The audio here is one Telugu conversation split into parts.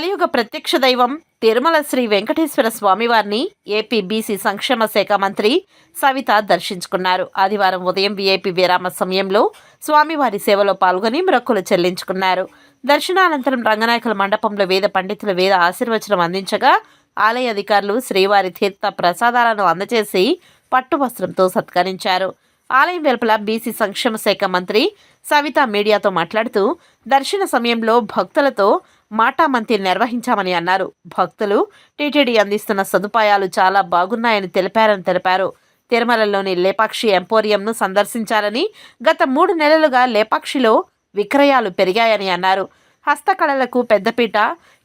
కలియుగ ప్రత్యక్ష దైవం తిరుమల శ్రీ వెంకటేశ్వర స్వామివారిని ఏపీ బీసీ సంక్షేమ శాఖ మంత్రి సవిత దర్శించుకున్నారు. ఆదివారం ఉదయం వీఐపీ విరామ సమయంలో స్వామివారి సేవలో పాల్గొని మొక్కులు చెల్లించుకున్నారు. దర్శనానంతరం రంగనాయకుల మండపంలో వేద పండితులు వేద ఆశీర్వచనం అందించగా ఆలయ అధికారులు శ్రీవారి తీర్థ ప్రసాదాలను అందజేసి పట్టు వస్త్రంతో సత్కరించారు. ఆలయం వెలుపల బీసీ సంక్షేమ శాఖ మంత్రి సవిత మీడియాతో మాట్లాడుతూ దర్శన సమయంలో భక్తులతో మాటామంతి నిర్వహించామని అన్నారు. భక్తులు టీటీడీ అందిస్తున్న సదుపాయాలు చాలా బాగున్నాయని తెలిపారని తెలిపారు. తిరుమలలోని లేపాక్షి ఎంపోరియంను సందర్శించాలని గత మూడు నెలలుగా లేపాక్షిలో విక్రయాలు పెరిగాయని అన్నారు. హస్తకళలకు పెద్దపీట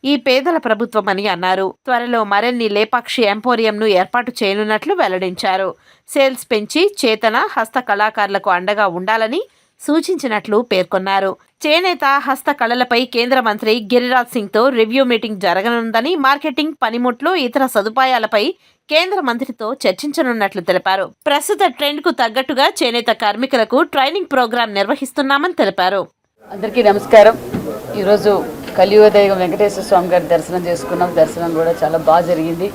ఈ పేదల ప్రభుత్వం అని అన్నారు. త్వరలో మరిన్ని లేపాక్షి ఎంపోరియంను ఏర్పాటు చేయనున్నట్లు వెల్లడించారు. సేల్స్ పెంచి చేతన హస్త కళాకారులకు అండగా ఉండాలని సూచించినట్లు పేర్కొన్నారు. చేనేత హస్త కళలపై కేంద్ర మంత్రి గిరిరాజ్ సింగ్తో రివ్యూ మీటింగ్ జరగనుందని మార్కెటింగ్ పనిముట్లు ఇతర సదుపాయాలపై కేంద్ర మంత్రితో చర్చించనున్నట్లు తెలిపారు. ప్రస్తుత ట్రెండ్కు తగ్గట్టుగా చేనేత కార్మికులకు ట్రైనింగ్ ప్రోగ్రాం నిర్వహిస్తున్నామని తెలిపారు. అందరికీ నమస్కారం. ఈరోజు కలియుగదైవం వెంకటేశ్వర స్వామి గారి దర్శనం చేసుకున్నాం. దర్శనం కూడా చాలా బాగా జరిగింది.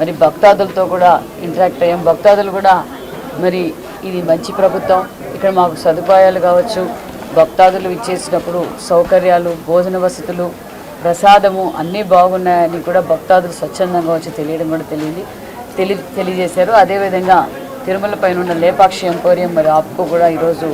మరి భక్తాదులతో కూడా ఇంటరాక్ట్ అయ్యాం. భక్తాదులు కూడా మరి ఇది మంచి ప్రభుత్వం. ఇక్కడ మాకు సదుపాయాలు కావచ్చు భక్తాదులు ఇచ్చేసినప్పుడు సౌకర్యాలు భోజన వసతులు ప్రసాదము అన్నీ బాగున్నాయని కూడా భక్తాదులు స్వచ్ఛందంగా వచ్చి తెలియడం కూడా తెలియదు తెలి తెలియజేశారు. అదేవిధంగా తిరుమల పైన ఉన్న లేపాక్షి ఎంపోరియం మరి ఆప్కు కూడా ఈరోజు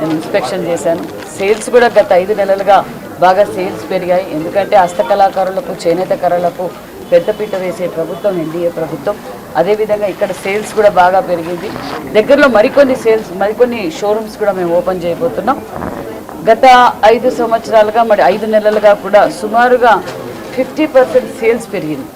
నేను ఇన్స్పెక్షన్ చేశాను. సేల్స్ కూడా గత ఐదు నెలలుగా బాగా సేల్స్ పెరిగాయి. ఎందుకంటే హస్తకళాకారులకు చేనేత కళలకు పెద్దపీట వేసే ప్రభుత్వం ఎన్డీఏ ప్రభుత్వం అదేవిధంగా ఇక్కడ సేల్స్ కూడా బాగా పెరిగింది. దగ్గరలో మరికొన్ని సేల్స్ మరికొన్ని షోరూమ్స్ కూడా మేము ఓపెన్ చేయబోతున్నాం. గత ఐదు సంవత్సరాలుగా మరి ఐదు నెలలుగా కూడా సుమారుగా ఫిఫ్టీ పర్సెంట్ సేల్స్ పెరిగింది.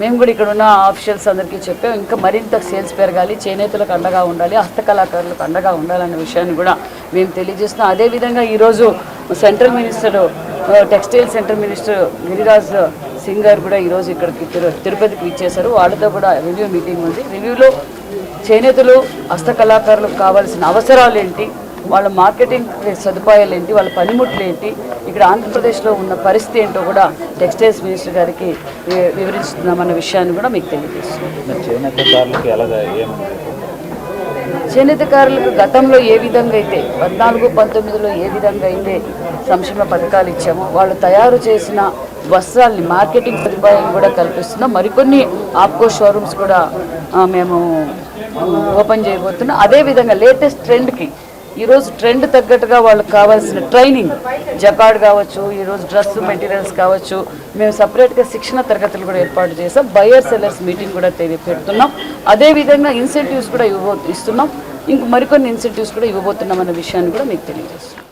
మేము కూడా ఇక్కడ ఉన్న ఆఫీషియల్స్ అందరికీ చెప్పాం ఇంకా మరింత సేల్స్ పెరగాలి చేనేతలకు అండగా ఉండాలి హస్తకళాకారులకు అండగా ఉండాలనే విషయాన్ని కూడా మేము తెలియజేస్తున్నాం. అదేవిధంగా ఈరోజు central minister textile central minister Giriraj Singh గారు కూడా ఈరోజు ఇక్కడికి తిరు- తిరుపతికి ఇచ్చేశారు వాళ్ళతో కూడా రివ్యూ మీటింగ్ ఉంది. రివ్యూలో చేనేతలు హస్తకళాకారులకు కావాల్సిన అవసరాలు ఏంటి వాళ్ళ మార్కెటింగ్ సదుపాయాలు ఏంటి? వాళ్ళ పనిముట్లు ఏంటి? ఇక్కడ ఆంధ్రప్రదేశ్లో ఉన్న పరిస్థితి ఏంటో కూడా టెక్స్టైల్స్ మినిస్టర్ గారికి వి- వివరిస్తున్నామన్న విషయాన్ని కూడా మీకు తెలియజేస్తున్నాం. చేనేతకారులకు గతంలో ఏ విధంగా అయితే పద్నాలుగు పంతొమ్మిదిలో ఏ విధంగా అయితే సంక్షేమ పథకాలు ఇచ్చామో వాళ్ళు తయారు చేసిన వస్త్రాల్ని మార్కెటింగ్ సదుపాయం కూడా కల్పిస్తున్నాం మరికొన్ని ఆప్కో షోరూమ్స్ కూడా మేము ఓపెన్ చేయబోతున్నాం. అదేవిధంగా లేటెస్ట్ ట్రెండ్కి ఈరోజు ట్రెండ్ తగ్గట్టుగా వాళ్ళకి కావాల్సిన ట్రైనింగ్ జకాడ్ కావచ్చు ఈరోజు డ్రెస్ మెటీరియల్స్ కావచ్చు మేము సపరేట్గా శిక్షణ తరగతులు కూడా ఏర్పాటు చేసాం. బయర్ సెల్లర్స్ మీటింగ్ కూడా తెలి- పెడుతున్నాం. అదేవిధంగా ఇన్సెంటివ్స్ కూడా ఇవ్వబో ఇస్తున్నాం. ఇంక మరికొన్ని ఇన్సెంటివ్స్ కూడా ఇవ్వబోతున్నాం అన్న విషయాన్ని కూడా మీకు తెలియజేస్తున్నాం.